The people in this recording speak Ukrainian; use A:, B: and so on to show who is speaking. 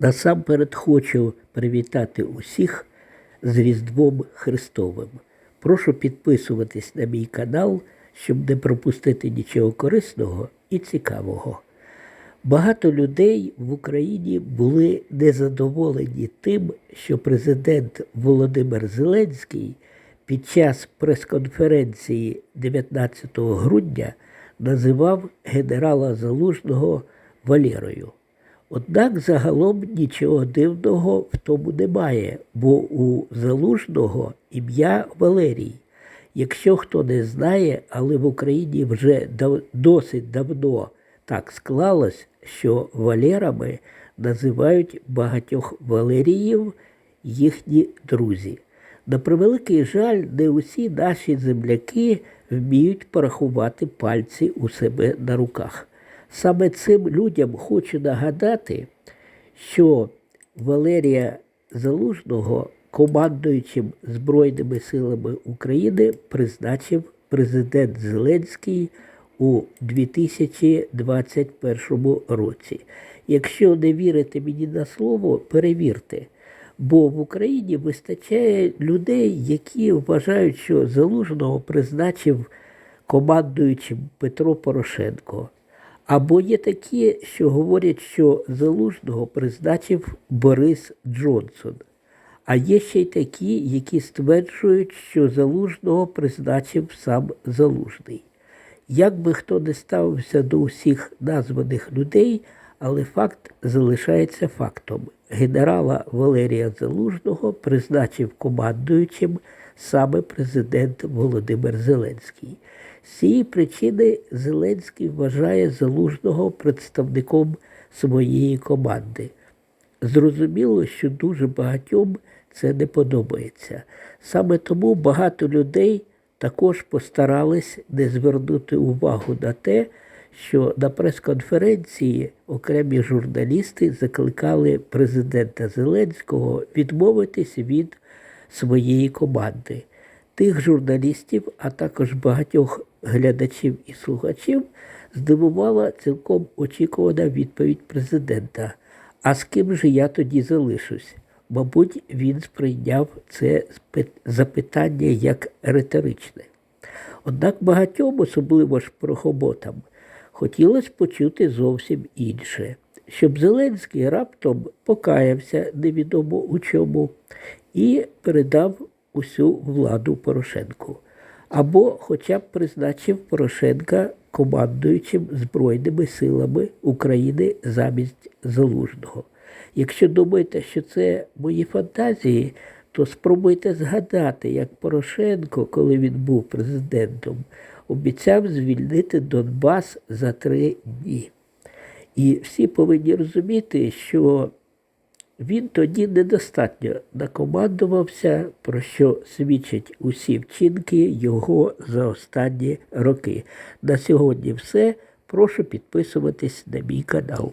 A: Насамперед хочу привітати усіх з Різдвом Христовим. Прошу підписуватись на мій канал, щоб не пропустити нічого корисного і цікавого. Багато людей в Україні були незадоволені тим, що президент Володимир Зеленський під час прес-конференції 19 грудня називав генерала Залужного Валерою. Однак загалом нічого дивного в тому немає, бо у Залужного ім'я Валерій. Якщо хто не знає, але в Україні вже дав- досить давно так склалось, що Валерами називають багатьох Валеріїв їхні друзі. На превеликий жаль, не усі наші земляки вміють порахувати пальці у себе на руках. Саме цим людям хочу нагадати, що Валерія Залужного командуючим Збройними силами України призначив президент Зеленський у 2021 році. Якщо не вірите мені на слово, перевірте. Бо в Україні вистачає людей, які вважають, що Залужного призначив командуючим Петро Порошенко. Або є такі, що говорять, що Залужного призначив Борис Джонсон. А є ще й такі, які стверджують, що Залужного призначив сам Залужний. Як би хто не ставився до усіх названих людей, але факт залишається фактом. Генерала Валерія Залужного призначив командуючим саме президент Володимир Зеленський. З цієї причини Зеленський вважає Залужного представником своєї команди. Зрозуміло, що дуже багатьом це не подобається. Саме тому багато людей також постарались не звернути увагу на те, що на прес-конференції окремі журналісти закликали президента Зеленського відмовитись від своєї команди. Тих журналістів, а також багатьох глядачів і слухачів, здивувала цілком очікувана відповідь президента. А з ким же я тоді залишусь? Мабуть, він сприйняв це запитання як риторичне. Однак багатьом, особливо ж прохоботам, хотілося почути зовсім інше, щоб Зеленський раптом покаявся невідомо у чому і передав усю владу Порошенку. Або хоча б призначив Порошенка командуючим Збройними силами України замість Залужного. Якщо думаєте, що це мої фантазії, то спробуйте згадати, як Порошенко, коли він був президентом, обіцяв звільнити Донбас за три дні. І всі повинні розуміти, що він тоді недостатньо накомандувався, про що свідчать усі вчинки його за останні роки. На сьогодні все. Прошу підписуватись на мій канал.